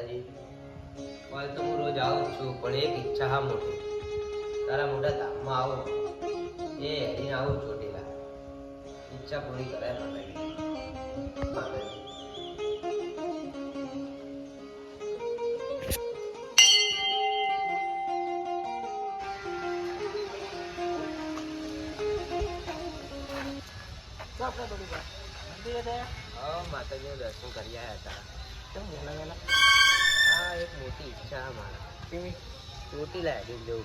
માતાજી કોલ તો હું રોજ આવું છું પણ એક ઈચ્છા હા મોટી. તારા મોટા ધામમાં આવો. એ હેરીને આવું ચોટીલા. ઈચ્છા પૂરી કરાય માતાજી. માતાજી. માતાજીનું દર્શન કરી આવ્યા હતા. કેમ વહેલા વહેલા હા એક મોટી ઈચ્છા મારા. કેવી? ચોટીલા હેડીને જવું.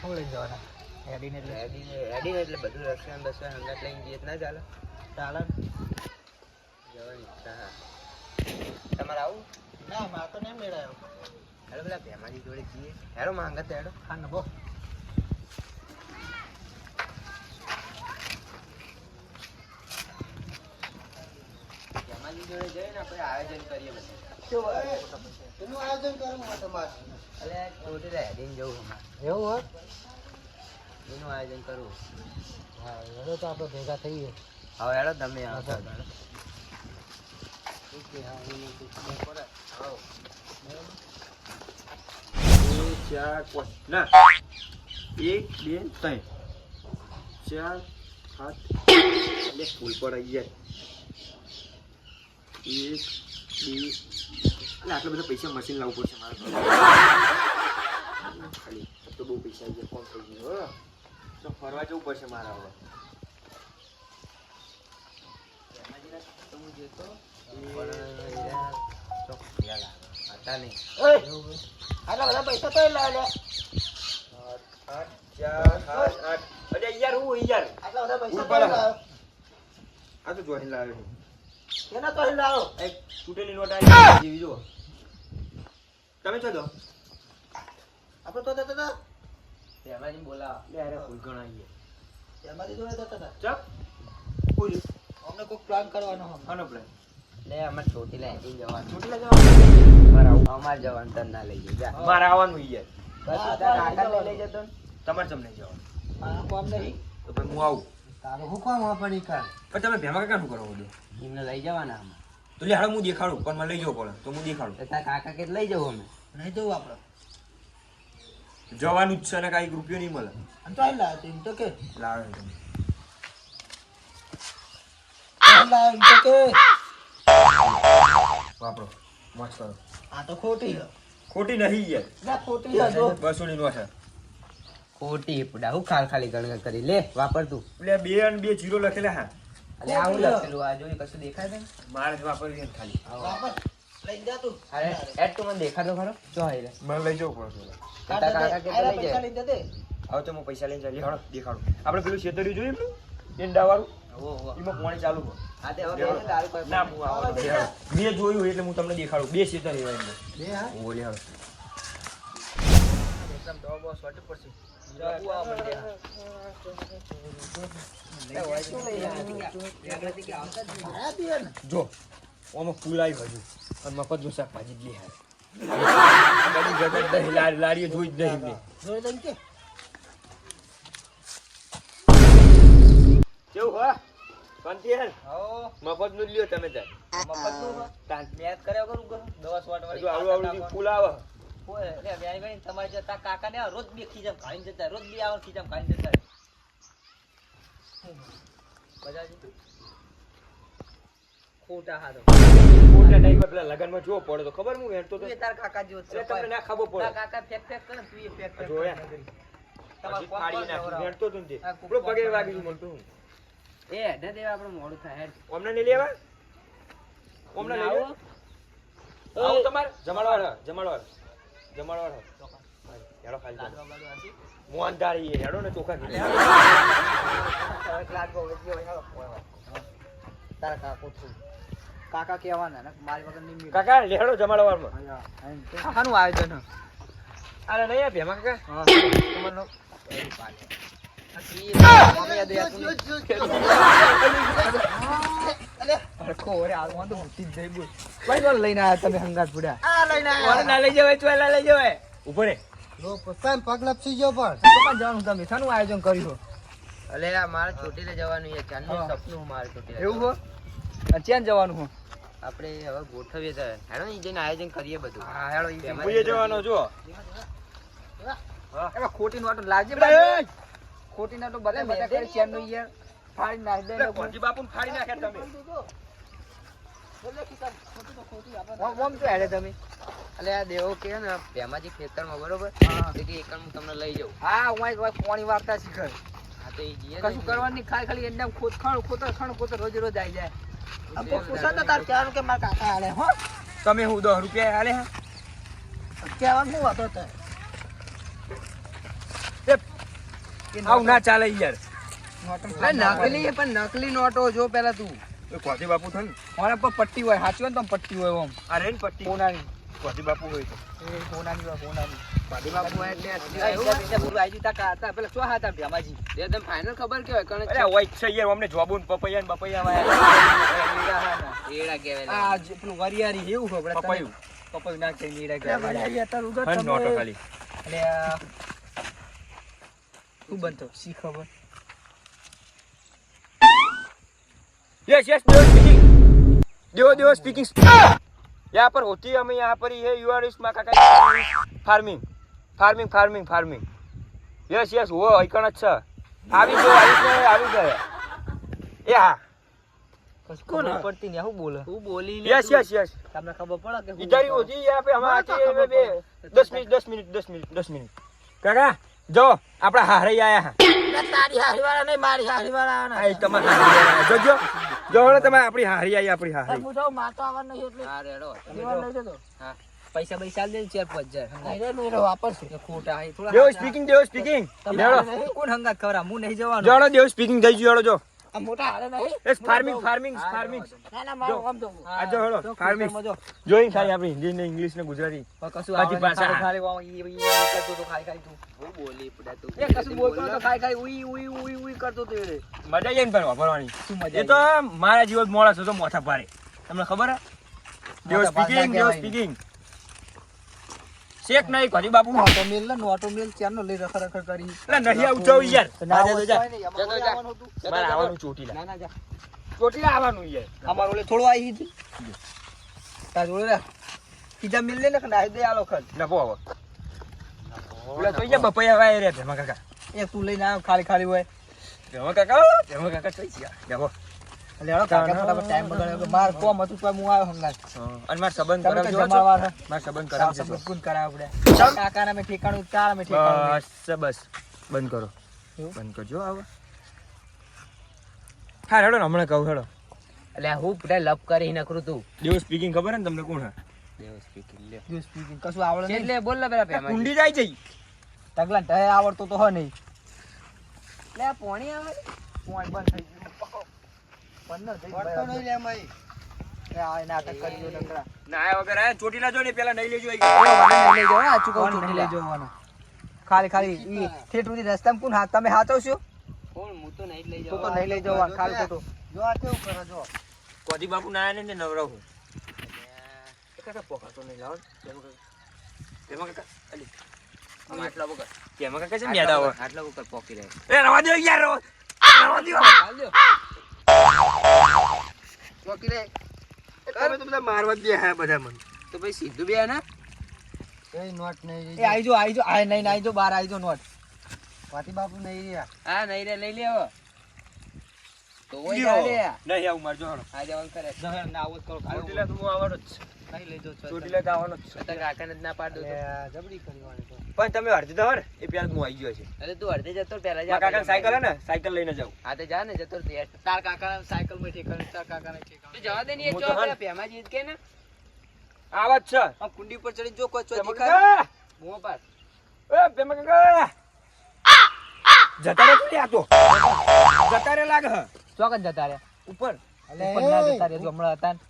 શું લઈને જવાના? હેડીને એટલે? હેડીને હેડીને એટલે બધું રક્ષણ બસવા હંગાત લઈને જઈએ ના ચાલે? ચાલે. જવાની ઈચ્છા હા. તમારે આવું? ના માર તો નહીં મેળાયો. હેડો પેલા ભેમાજી જોડે જઈએ. હેડો માંગત હેડો. હા નબો ભેમાજી જોડે જઈને આપણે આયોજન કરીએ બધું. એનું આયોજન કરું હું તમારે એટલે જવું અમારે એવું હોય? એનું આયોજન કરવું. હા હવે તો આપણે ભેગા થઈએ. હવે હેડો તમે આવતા. ઓકે હા એનું બપોરે. આવો. ચાર પાંચ. ના. એક બે ત્રણ. ચાર સાત. એટલે ફૂલ પર આવી જાય એક બે એટલે આટલા બધા પૈસા મશીન લાવવું પડશે મારે. ખાલી તો બહુ પૈસા આવી ગયા કોણ થઈ ગયું તો ફરવા જવું પડશે મારે હવે. આટલા બધા પૈસા તો લાવ આઠ આઠ ચાર અરે યાર હું યાર આટલા બધા પૈસા આ તો જોઈને લાવ્યો. એના તો તૂટેલી નોટ આવી જેવી જુઓ. તમે છો તો? આપણે તો તો હતા. બોલા બોલાવો. લે અરે ફૂલ ઘણા આવી એમાંથી જોડે તો ચપ ફૂલ. અમને કોઈ પ્લાન કરવાનો હમ આનો પ્લાન લે અમારે ચોટીલા હેડીને જવાનું. ચોટીલા જવાનું? મારા આવું અમારે જવાનું તન ના લઈ જા. મારે આવવાનું યાર. બસ તારા કાકાને લઈ જતો તમાર તમારે તમને જવાનું? મારા કોમ નહીં. તો હું આવું. તારું હું કોમ આપણી કાલ? પણ તમે ભેમા કાકા શું કરો બધું. એમને લઈ જવાના અમે તો લે હાલ હું દેખાડું પણ મને લઈ જવું પડે તો હું દેખાડું. તો તારા કાકા કે લઈ જવું અમે? નહીં જવું આપણે જવાનું જ છે ને કાંઈ રૂપિયો નહીં મળે. અને તો લાવ એમ તો કે. લાવે છે લાવ એમ તો કે. વાપરો મસ્ત કરો. આ તો ખોટી છે. ખોટી નહીં યાર. ના ખોટી છે જો. બસો ની છે. ખોટી પડા. હું ખાલ ખાલી ગણગણ કરી. લે વાપર તું. એટલે બે અને બે જીરો લખેલા હા. અલે આવું લખેલું આ જોઈ કશું દેખાય છે? મારે જ વાપરવી ને ખાલી. વાપર લઈ જા તું. અરે એટ તું મને દેખાતો ખરો. જો આઈ રે મને લઈ જવું પડે કાકા કાકા કે લઈ પૈસા જાય લઈને જતે હવે તો હું પૈસા લઈને ચાલી હળો દેખાડું. આપણે પેલું છેતર્યું જોયું પેલું ઈંડા વાળું એમાં પાણી ચાલુ આ હવે ના. મેં જોયું એટલે હું તમને દેખાડું. બે છેતર એવા એમને. બે હા? હું એકદમ દવા બવા પડશે જ ને આમાં ફૂલ આવી હજુ અને મફતનું શાકભાજી જ લે હારે બધી જગત દહીં લારી લારીઓ જોઈ જ નહીં કેવું હા કંતિયન હો, મફતનું લ્યો તમે તાર મફતનું હો. મેચ કર્યા કરું. દવા સોટ વાળી આવડું આવડું ફૂલ તમારે જતા કાકાને આ રોજ બે ખીજામ ખાઈને જતા રોજ બે આવર ખીજામ ખાઈને જતા ખોટા હારો. મોટા ટાઈમ પેલા લગનમાં જોવો પડે તો ખબર હું હેડતો તો. તું એ તારા કાકા જ તમને ના ખબર પડે. કાકા ફેક ફેક કરે તું એ ફેંક જોયા? તમારે નાખી હેડતો તો તે. પગે વાગી ગયું મને હું. એ હેડે દેવા આપણું મોડું થાય હેડ. ઓમને નહીં લેવા? ઓમને લઈ આવો? લેવા? આવો તમારે. જમાડવાર હ, હ. હેડો ખાલી? મોહનધારી એ હેડો ને ચોખા. તારા કાકો કાકા કહેવાના ને મારી વગર નહીં. કાકા લેડો જમાડવારમાં હા, હા. કાકાનું આયોજન હે. અરે નહીં આ ભેમા કાકા તમારનો લઈને આવ્યા તમે હંગાત પુડા આ લઈને ઓરે લઈ જવાય ચોય લઈ જવાય. ઊભો રે. લો પોતાન પગ લપસી ગયો પણ. તો જવાનું તમે? શાનું આયોજન કર્યું અલે આ મારે ચોટીલે જવાનું છે. ચાંદનું સપનું મારે ચોટીલે એવું હો? ક્યાં જવાનું હો? આપણે હવે ગોઠવીએ તો. હેડો ઈ જઈને આયોજન કરીએ બધું. હા હેડો ઈ તેમાં જવાનો જો એમાં ખોટી નોટો લાગજે ખોટી નોટો બધા બધા કરે ચેન યાર? ફાડી નાખ દે ફાડી તમે. ઓમ ઓમ તો હેડે તમે? એટલે આ દેવો કે ને ભેમાજી ખેતરમાં બરોબર? હા. હું. તમને લઈ જાઉં. હા હું એક વાર પોણી વાર્તા શીખર હા તો ઈ જીએ કશું કરવાનું ખાલી ખાલી એકદમ ખોદ ખણ ખોતર ખણ ખોતર રોજ રોજ આવી જાય. આમ તો પૂછો તો તાર કહેવાનું કે મારા કાકા હો? તમે હું દસ રૂપિયા હાલે હા? કહેવાનું શું વાતો તો આવું ના ચાલે યાર. નકલી પણ નકલી નોટો જો પેલા તું. એ બાપુ થાય? ને મારા પર પટ્ટી હોય સાચી હોય ને તમે પટ્ટી હોય આમ આ રેન પટ્ટી. કોનાની કોજી બાપુ હોય તો? એ કોનાની હોય કોનાની બાપુ હોય? એટલે પેલું હતા ભેમાજી તમે ફાઇનલ ખબર કે હોય કણ અરે હોય છે? યાર અમને જોબુન પપૈયા ને બપૈયા વાયા એડા કેવાય. આ પેલું વરિયાળી એવું ખબર પપૈયું. પપૈયું નાખે નીડા કહેવાય. હન નોટો ખાલી. એટલે આ શું બનતો? શી ખબર? Yes yes Dev speaking Dev Dev speaking यहाँ पर होती है हमें यहाँ पर ही है यू आर इसमें काका farming farming farming farming yes yes वो ऐकण अच्छा આવી ગયો આવી ગયો આવી ગયો એ હા કશું ખબર પડતી નહીં શું બોલે તું બોલી यस यस यस તમને ખબર પડે કે इधर ही होती है यहाँ पे हम आते हैं बे दस मिनट दस मिनट दस मिनट दस मिनट કાકા જો આપણા હારે આયા હા તારી હારીવાળા નહીં મારી હારીવાળા આ તમારે હારી આયા. જો તમે આપણી હારી આવી આપણી હારી. હું તો આવવાનું નહીં એટલે હા રેડો જીવન લઈ જતો હા. પૈસા પૈસા દે ચાર પાંચ હજાર વાપરશે ખોટા દેવ સ્પીકિંગ દેવ સ્પીકિંગ કોણ હંગાત ખબર હું નહીં જવાનો. જોડો દેવ સ્પીકિંગ થઈ ગયું જો. આ મોટા હારે નહીં? એસ ફાર્મિંગ ફાર્મિંગ ફાર્મિંગ ના ના મારું કામ તો આ જો હળો ફાર્મિંગ જોઈ ખાલી આપણી હિન્દી ને ઇંગ્લિશ ને ગુજરાતી. કશું બાકી ભાષા. ખાલી ખાલી ઈ- કરતો તો ખાલી ખાલી તું. હું બોલી પડા તું એ કશું બોલતો તો ખાલી ખાલી ઉઈ ઉઈ ઉઈ ઉઈ કરતો તો. એ. મજા આવી ને પણ વાપરવાની. શું મજા એ તો મારા જેવો જ મોણસ હતો મોથા ભારે. તમને ખબર હે? દેવ સ્પીકિંગ દેવ સ્પીકિંગ શેક નહીં કરી બાપુ. નોટો મેલ ને નોટો મેલ ચારનો લઈ રખા રખા કરી. એટલે નહીં આવું જવું યાર. ના જા, જા. મારે આવવાનું ચોટીલા ના ના જા. ચોટીલા આવવાનું યાર. અમાર ઓલે થોડું આવી હતી. તાર જોડે રાખ. બીજા મિલ લે ને ના દે આલો ખર નફો આવો ઓલે તો અહીંયા બપૈયા વાય રે ધમા કાકા. એ તું લઈને આવ ખાલી ખાલી હોય. ભેમા કાકા ધમા કાકા થઈ ગયા જવો એટલે કાકા ફટાફટ ટાઈમ બગાડ્યો માર કોમ હતું તો હું આવ્યો હંગાત અને માર સંબંધ કરાવજો છો? જમાડવા છે? માર સંબંધ કરાવજો છો. કોણ કરાવે આપણે કાકાના મેં ઠેકાણું તારા મેં ઠેકાણું બસ બસ. બંધ કરો. બંધ કરજો આવો. હા હેડો હમણાં કહું હેડો. એટલે હું પૂરા લપ કરી નકરું તું. દેવ સ્પીકિંગ ખબર ને તમને કોણ હે? દેવ સ્પીકિંગ લે જો speaking કશું આવડે નહીં. એટલે બોલ ને પેલા આ કુંડી જાય જઈ ઢહે આવડતો તો હો નહીં. લે પોણી આવે. પોઈન્ટ બંધ થઈ ગયું. ખાલી ખાલી ઈ ઠેઠ સુધી રસ્તા કોણ હાથ તમે હાચવશો કોણ? હું તો નહીં લઈ તો તો જાઉં નહીં લઈ જવાનું ખાલી ખોટું. કોજી બાપુ ના આયા ને નવરાવ. હું કાકા પોકાતો નહીં લાવો. તેમાં કાકા અલી આટલા વગર તેમાં કાકા છે ને આટલા વગર પોકી રહે એ રવા દો યાર રવા રવા દો ચોકી તમે તો બધા મારવા જ દે હે બધા મને. તો ભાઈ સીધું બે ને એ આઈ જો આઈ જો આય નહીં આઈ જો બાર આઈ જો નોટ. પાટી બાપુ નહીં હા નહીં રે લઈ લે હવે. તો ઓય લે. નહીં આવું મારજો હળો આ જવાનું કરે. જહર ના આવું કરો કાલે તો હું આવવાનો જ છું. નહીં લઈ જો ચોટીલા તો આવવાનો તો કાકાને જ ના પાડ દો જબડી કરવાની તો. પણ તમે અડધી તો હર એ પેલા હું આવી ગયો છે. અરે તું અડધે જતો પહેલા જા કાકા સાયકલ હે ને સાયકલ લઈને જાઉં. હા તો જા ને જતો તાર કાકા સાયકલમાં ઠેકાણ તાર કાકા ને ઠેકાણ. તું જવા દે ને એ ચો. પેલા ભેમાજી જ કે ને. આવા છે. આ કુંડી પર ચડી જો કોઈ ચોઈ દેખાય! મોં એ પેમા કાકા! જતા રે તું? લ્યા જતા રે લાગે હે. જતા રહ્યા ઉપર. ઉપર ના જતા રહ્યા જો હમણાં હતા ને.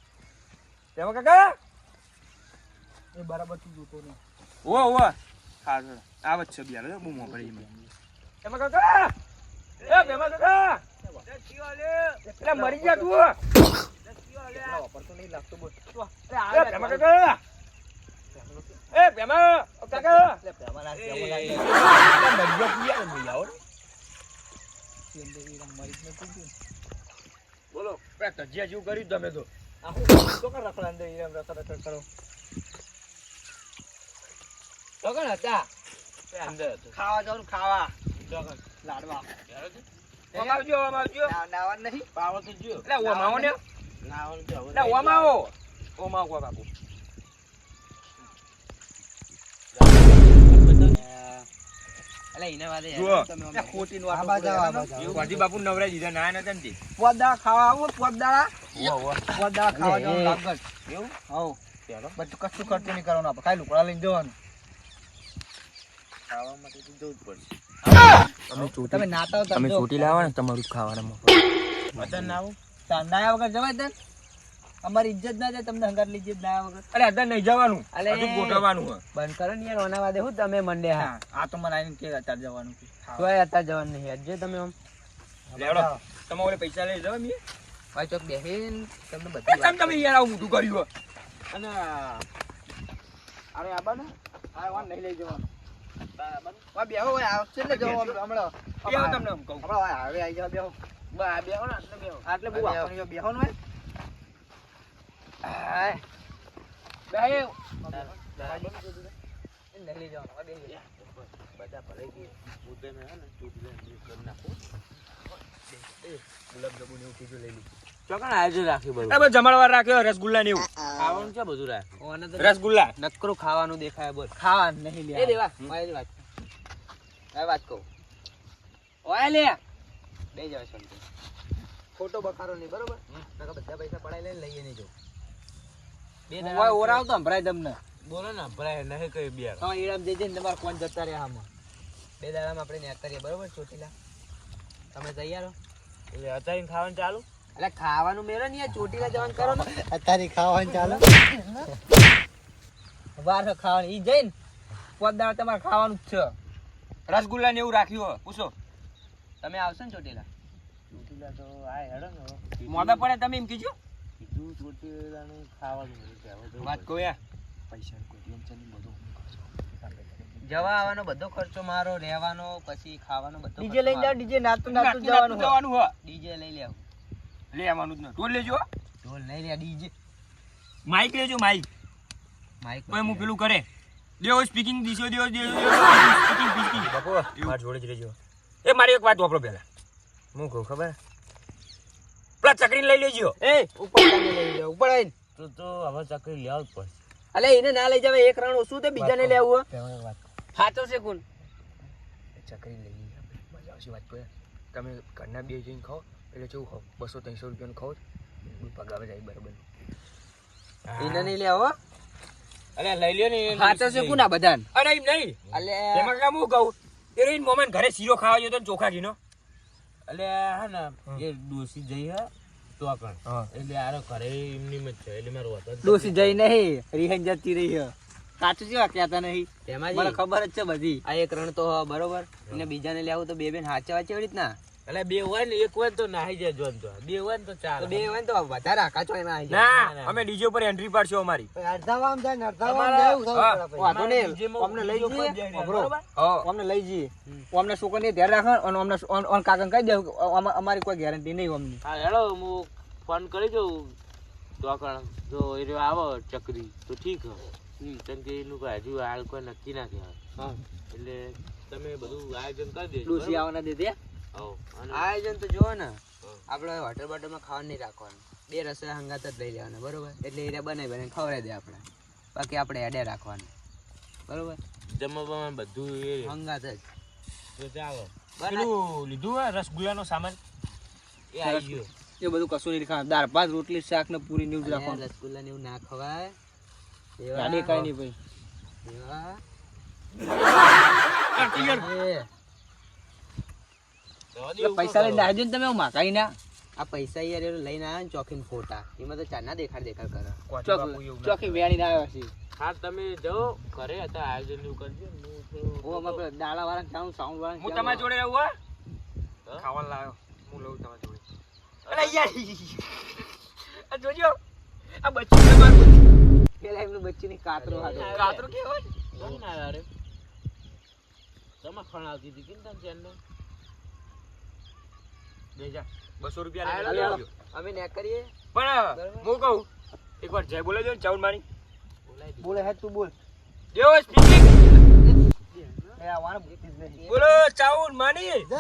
પેમા કાકા. એ બરાબર તું જોતો ને ઓ ઓ હા સર છે બિયાર બહુ મોં પડી એમાં. કાકા એ કાકા એટલે મરી ગયા તું. વાપરતો નહીં લાગતો બોલ એ કાકા એ પેમા કાકા આવો ને. ગયું. બોલો તજિયા જેવું કર્યું તમે તો. રખડા અંદર ઈરામ રખડ રખડ કરો તો કોણ હતા ખાવા જાવ ખાવા લાડવા ઓમ આવજો ઓમ આવજો ના- નાવાનું નહીં એટલે ઓમ આવો હતા. ઓમ આવો ઓમ આવો. બાપુ. બાપુ નવરાઈ દીધા ના નતા ને પોદા ખાવા આવું પોદા પોદા ખાવા જવાનું લાગત. એવું? હવ બધું કશું ખર્ચો નહીં કરવાનું આપણે. ખાલી લુકડા લઈને જવાનું. તમે નાતા હો તમે તમે ચોટી લાવો ને તમારું ખાવાના નાયા વગર જવાય તને? અમારી ઇજ્જત ના જાય તમને હંગાર લીજે નાયા વગર. અરે અત્યારે નહીં જવાનું. હજુ ગોઠવવાનું બંધ કરો ને યાર ઓના વાદે હું તમે મંડે હા. આ તો મને આવીને કે અત્યારે જવાનું છે. તોય અત્યારે જવાનું નહીં આજે તમે આમ. લેવડો. તમે ઓલે પૈસા લઈ જાવ મી ભાઈ ચોક બેહીન તમને બધી તમે તમે યાર આવું મોટું કર્યું અને અરે આબા ને આ વાન નહીં લઈ જવાનું. વા બેહો ભાઈ આવશે ને જવો હમણાં બેહો તમને એમ કહું. હમણાં હવે આવી જાવ બેહો બા, બેહો ને, આટલે બેહો. આટલે બહુ બેહો. આપવાની જો બેહો ને આય. બેહો. નહીં લઈ જવાનું હવે બેહી જાઓ. ચોકણ આયોજન રાખ્યું બધું. અરે જમણવાર રાખ્યો રસગુલ્લા ને એવું. ખાવાનું છે બધું રાખ્યું. રસગુલ્લા. નકરું ખાવાનું દેખાય બોલ ખાવા નહીં એ લે મારી વાત. કહું. ઓય લે. બે જાવ શાંતિ ખોટો બખારો નહીં બરોબર? નકર બધા પૈસા પડાઈ લઈને લઈએ નહીં જો. બે ઓય ઓરાવ તો. સંભળાય તમને. બોલો ને ભરાય નહીં કઈ બે તમે ઈરામ જઈ જઈને તમારે કોણ જતા રહ્યા આમાં. બે દાડામાં આપણે નેક કરીએ બરોબર ચોટીલા? તમે તૈયાર હો? એટલે અત્યારે ખાવાનું ચાલુ? એટલે ખાવાનું મેળો ને ચોટીલા જવાનું કરો ને. અત્યારે ખાવાનું ચાલો. વાર ખાવાનું. ઈ જઈને પોત દાડા તમારે ખાવાનું જ છે. રસગુલ્લા ને એવું રાખ્યું હોય પૂછો. તમે આવશો ને ચોટીલા? ચોટીલા તો આ હેડો ને મોડા પડે તમે એમ કીધું? કીધું ચોટીલાનું ખાવાનું વાત કહો યાર પૈસા કોઈ ટેન્શન નહીં બધું જવા આવવાનો બધો ખર્ચો મારો રહેવાનો પછી ખાવાનો બધો ડીજે લઈને જાવ ડીજે નાતું નાતું નાતું જવાનું હોય. ડીજે લઈ લેવું. લે આવવાનું જ ન. ઢોલ લેજો ઢોલ નહીં લે ડીજે. માઇક લેજો માઇક માઈક કોઈ હું પેલું કરે. દેવો સ્પીકિંગ દીશો દેવો દેવો સ્પીકિંગ સ્પીકિંગ બાપુ માર જોડે જ રહેજો. એ મારી એક વાત વાપરો પહેલા. હું કહું ખબર? પેલા ચકરીને લઈ લેજો. એ ઉપર લઈ જાવ ઉપર આવીને. તો તો હવે ચકરી લેવા જ પડશે. અલે એને ના લઈ જાવે એક રાણ ઓછું તે બીજાને લેવું હે? પહેલા વાત સાચો છે કોણ ચકરી લઈ મજા આવશે વાત કહો તમે ઘરના બે જઈને ખાઓ. એટલે કેવું ખાઓ બસો ત્રણસો રૂપિયાનું ખાઓ પગાર જાય બરાબર. એને નહીં લેવો અરે લઈ લ્યો ને સાચો છે આ બધાને? અરે એમ નહીં. અલે. એમાં કામ હું કહું? હિરોઈન મોમેન ઘરે શીરો ખાવા જતો ચોખા ઘીનો. એટલે હે ને એ ડોસી જઈ હે તો હા. એટલે આરો ઘરે એમની જ છે એટલે મારો હતો ડોસી જઈ નહીં. રિહાઈ જતી રહી છે સાચું છે કહેતા નહીં? તેમાં મને ખબર જ છે બધી. આ એક રણ તો બરોબર. એને બીજાને લેવું તો બે બેન હાચા વાચે એવી રીતના? એટલે બે હોય ને એક હોય ને તો નાહી જાય જોન તો. બે હોય ને તો ચાલ. બે હોય ને તો વધારે હાકાચો એમાં આવી જાય. ના અમે ડીજે ઉપર એન્ટ્રી પાડશું અમારી. અડધાવામાં જાય ને અડધાવામાં જાય વાંધો નહીં. અમને લઈ જઈએ. અમને લઈ જઈએ. અમને છોકરાને ધ્યાન રાખો અને અમને ઓન કાકા કહી દે અમારી કોઈ ગેરંટી નહીં અમને. હા હેલો હું ફોન કરી દઉં તો જો એ રહ્યો આવો ચકરી તો ઠીક હે કેમ કે એનું કોઈ હજુ હાલ કોઈ નક્કી ના કહેવાય. એટલે તમે બધું આયોજન કરી દેજો ડોસી? આવવાના દે. અને આયોજન તો જુઓ ને આપણે હોટલ બોટલમાં ખાવાનું નહીં રાખવાનું. બે રસોઈ હંગાત જ લઈ લેવાના બરોબર? એટલે એ બનાવી બને ખવડાવી દે આપણે. બાકી આપણે એડે રાખવાનું. બરોબર? જમવા બધું એ હંગાત જ. તો ચાલો. પેલું લીધું રસગુલ્લાનો સામાન? એ આવી ગયો. એ બધું કશું નહીં ખાવાનું. દાળ ભાત રોટલી શાક ને પૂરી ને એવું રાખવાનું. રસગુલ્લા ને એવું ના ખવાય. એવા- કઈ નહીં ભાઈ એવા- એ, જવા દે એટલે એવું પૈસા લઈને. આવજો ને તમે માકાઈ ના. આ પૈસા યાર લઈને આવ્યા ને ચોકીન ફોટા. એમાં તો ચાના દેખાડ દેખાડ કરે. ચોખી ચોકી વેણી ના આવ્યા છે. હા તમે જાઓ ઘરે હતા આયોજનનું કરજો હું અમારે દાડા વાળા ચાઉં સાઉન્ડ વાળા હું તમારી જોડે રહું હા? હા? લાવ્યો. હું લઉં તમારી જોડે. અરે યાર. આ જોજો. આ બચ્ચું મારું. પેલા એમનું બચ્ચું ની કાતરો હાથો કાતરો કેવો ના આવ્યા તમે ખણ આવતી હતી કેમ તને ચેનનો? બસો રૂપિયા. અમે ને કરીએ પણ હું કહું એકવાર જય બોલે ને ચાઉન મારી. બોલે હે તું બોલ. દેવો સ્પીકિંગ જ બોલો ચાઉન માની. જય.